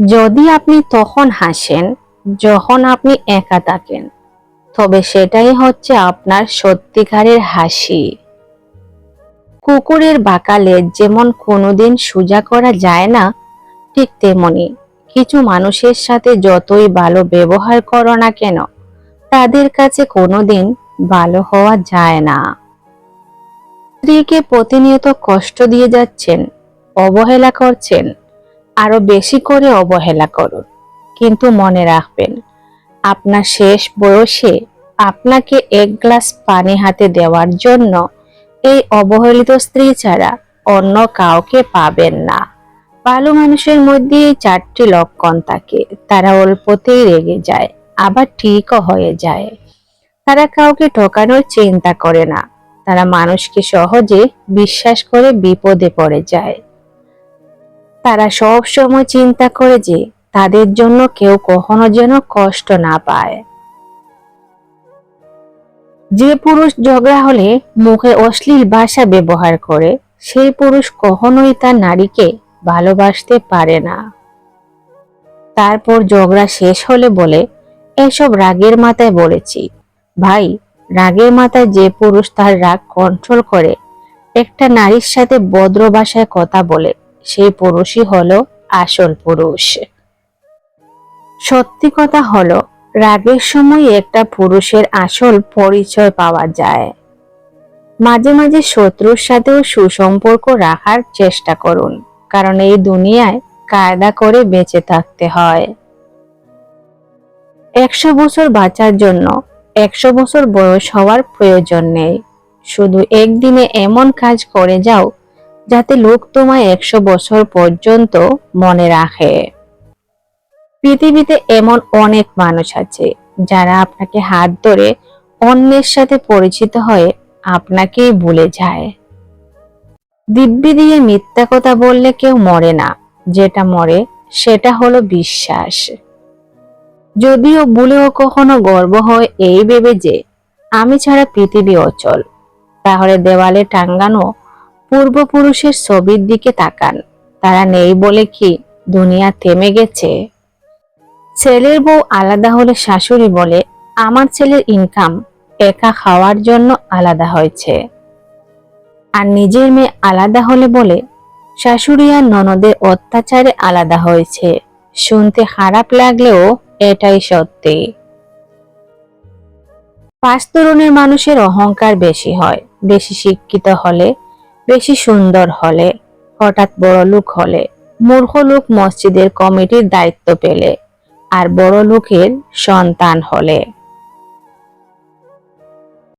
যদি আপনি তখন হাসেন, যখন আপনি একা থাকেন, তবে সেটাই হচ্ছে আপনার সত্যিকারের হাসি। কুকুরের বাঁকালে যেমন কোনোদিন সোজা করা যায় না, ঠিক তেমনি কিছু মানুষের সাথে যতই ভালো ব্যবহার করো না কেন, তাদের কাছে কোনোদিন ভালো হওয়া যায় না। স্ত্রীকে প্রতিনিয়ত কষ্ট দিয়ে যাচ্ছেন, অবহেলা করছেন আরও বেশি করে অবহেলা করুন। কিন্তু মনে রাখবেন, আপনার শেষ বয়সে আপনাকে এক গ্লাস পানি হাতে দেওয়ার জন্য এই অবহেলিত স্ত্রী ছাড়া অন্য কাউকে পাবেন না। ভালো মানুষের মধ্যে এই চারটি লক্ষণ থাকে। তারা অল্পতেই রেগে যায়, আবার ঠিকও হয়ে যায়। তারা কাউকে ঠকানোর চিন্তা করে না। তারা মানুষকে সহজে বিশ্বাস করে বিপদে পড়ে যায়। তারা সব সময় চিন্তা করে যে তাদের জন্য কেউ কখনো যেন কষ্ট না পায়। যে পুরুষ ঝগড়া হলে মুখে অশ্লীল ভাষা ব্যবহার করে, সেই পুরুষ কখনোই তার নারীকে ভালোবাসতে পারে না। তারপর ঝগড়া শেষ হলে বলে, এসব রাগের মাথায় বলেছি। ভাই, রাগের মাথায় যে পুরুষ তার রাগ কন্ট্রোল করে, একটা নারীর সাথে ভদ্র ভাষায় কথা বলে সেই পুরুষই হলো আসল পুরুষ। সত্যি কথা হলো, রাগের সময় একটা পুরুষের আসল পরিচয় পাওয়া যায়। মাঝে মাঝে শত্রুর সাথেও সুসম্পর্ক রাখার চেষ্টা করুন, কারণ এই দুনিয়ায় কায়দা করে বেঁচে থাকতে হয়। একশো বছর বাঁচার জন্য, একশো বছর বয়স হওয়ার প্রয়োজন নেই। শুধু একদিনে এমন কাজ করে যাও যাতে লোক তোমায় একশো বছর পর্যন্ত মনে রাখে। পৃথিবীতে এমন অনেক মানুষ আছে, যারা আপনাকে হাত ধরে অন্যের সাথে পরিচিত হয়ে আপনাকেই ভুলে যায়। দিব্যি দিয়ে মিথ্যা কথা বললে কেউ মরে না, যেটা মরে সেটা হলো বিশ্বাস। যদিও ভুলেও কখনো গর্ব হয় এই ভেবে যে, আমি ছাড়া পৃথিবী অচল, তাহলে দেওয়ালে টাঙ্গানো পূর্বপুরুষের ছবির দিকে তাকান। তারা নেই বলে কি দুনিয়া থেমে গেছে? ছেলের বউ আলাদা হলে শাশুড়ি বলে, আমার ছেলের ইনকাম একা খাওয়ার জন্য আলাদা হয়েছে। আর নিজের মেয়ে আলাদা হলে বলে, শাশুড়ি আর ননদের অত্যাচারে আলাদা হয়েছে। শুনতে খারাপ লাগলেও এটাই সত্যি। পাঁচ তরুণের মানুষের অহংকার বেশি হয়। বেশি শিক্ষিত হলে বেশি সুন্দর হলে, হঠাৎ বড় লোক হলে, মূর্খ লোক মসজিদের কমিটির দায়িত্ব পেলে, আর বড় লোকের সন্তান হলে।